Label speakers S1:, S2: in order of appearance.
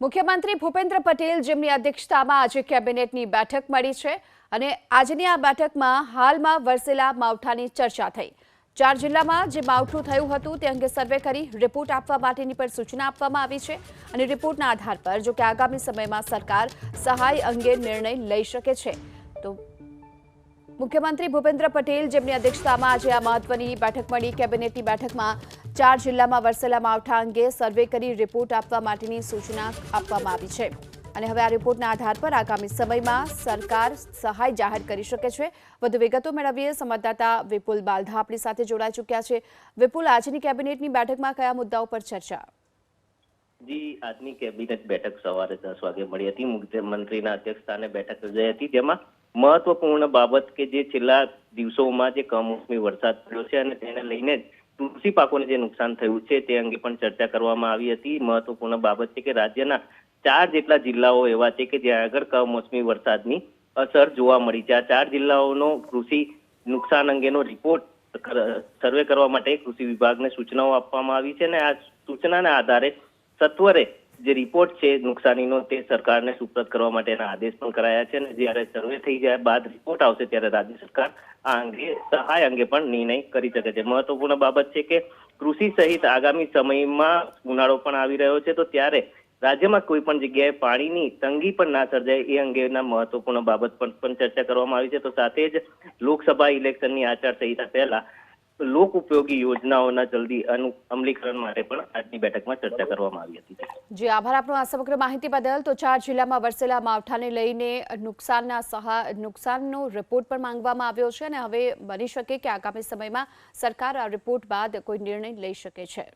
S1: મુખ્યમંત્રી ભૂપેન્દ્ર પટેલ જેમની અધ્યક્ષતામાં આજે કેબિનેટની બેઠક મળી છે અને આજની આ બેઠકમાં હાલમાં વરસેલા માવઠાની ચર્ચા થઈ. ચાર જિલ્લામાં જે માવઠું થયું હતું તે અંગે સર્વે કરી રિપોર્ટ આપવા માટેની પણ સૂચના આપવામાં આવી છે અને રિપોર્ટના આધાર પર જો કે આગામી સમયમાં સરકાર સહાય અંગે નિર્ણય લઈ શકે છે. તો મુખ્યમંત્રી ભૂપેન્દ્ર પટેલ જેમની અધ્યક્ષતામાં આજે આ મહત્વની બેઠક મળી. કેબિનેટની બેઠકમાં ચાર જિલ્લામાં વરસેલા માવઠા અંગે સર્વે કરી રિપોર્ટ આપવા માટેની સૂચના આપવામાં આવી છે. અને હવે આ રિપોર્ટના આધાર પર આગામી સમયમાં સરકાર સહાય જાહેર કરી શકે છે. વધુ વિગતો મેળવીએ સંવાદદાતા વિપુલ બાલધા આપણી સાથે જોડાઈ ચૂક્યા છે. વિપુલ, આજની કેબિનેટની બેઠકમાં કયા મુદ્દાઓ પર ચર્ચા?
S2: જી, આજની કેબિનેટ બેઠક સવારે દસ વાગે મળી હતી. મુખ્યમંત્રીના અધ્યક્ષસ્થાને બેઠક યોજાઈ હતી. જેમાં મહત્વપૂર્ણ બાબત કે જે છેલ્લા દિવસોમાં જે કમોસમી વરસાદ પડ્યો છે અને તેને લઈને જ કૃષિ પાકોને જે નુકસાન થયું છે તે અંગે પણ ચર્ચા કરવામાં આવી હતી. મહત્વપૂર્ણ બાબત છે કે રાજ્યના ચાર જેટલા જિલ્લાઓ એવા છે કે જ્યાં આગળ કમોસમી વરસાદની અસર જોવા મળી છે. આ ચાર જિલ્લાઓનો કૃષિ નુકસાન અંગેનો રિપોર્ટ સર્વે કરવા માટે કૃષિ વિભાગને સૂચનાઓ આપવામાં આવી છે અને આ સૂચનાના આધારે સત્વરે જે રિપોર્ટ છે, નુકસાનીનો તે સરકારને સુપ્રત કરવા માટેના આદેશ પણ કરાયા છે અને જ્યારે સર્વે થઈ જાય બાદ રિપોર્ટ આવશે ત્યારે રાજ્ય સરકાર આ અંગે, સહાય અંગે પણ નિર્ણય કરી શકે છે. મહત્વપૂર્ણ બાબત છે કે કૃષિ સહિત આગામી સમયમાં ઉનાળો પણ આવી રહ્યો છે, તો ત્યારે રાજ્યમાં કોઈ પણ જગ્યાએ પાણીની તંગી પણ ના સર્જાય એ અંગેના મહત્વપૂર્ણ બાબત પર પણ ચર્ચા કરવામાં આવી છે. તો સાથે જ લોકસભા ઇલેક્શનની આચારસંહિતા પહેલા લોક ઉપયોગી યોજનાઓના જલ્દી અમલીકરણ માટે પણ આજની બેઠકમાં ચર્ચા કરવામાં આવી હતી.
S1: જે, આભાર આપનો. આ સમગ્ર માહિતી બદલ તો ચાર જિલ્લામાં વરસેલા માવઠાને લઈને નુકસાનના સહા, નુકસાનનો રિપોર્ટ પણ માંગવામાં આવ્યો છે અને હવે બની શકે કે આગામી સમયમાં સરકાર આ રિપોર્ટ બાદ કોઈ નિર્ણય લઈ શકે છે.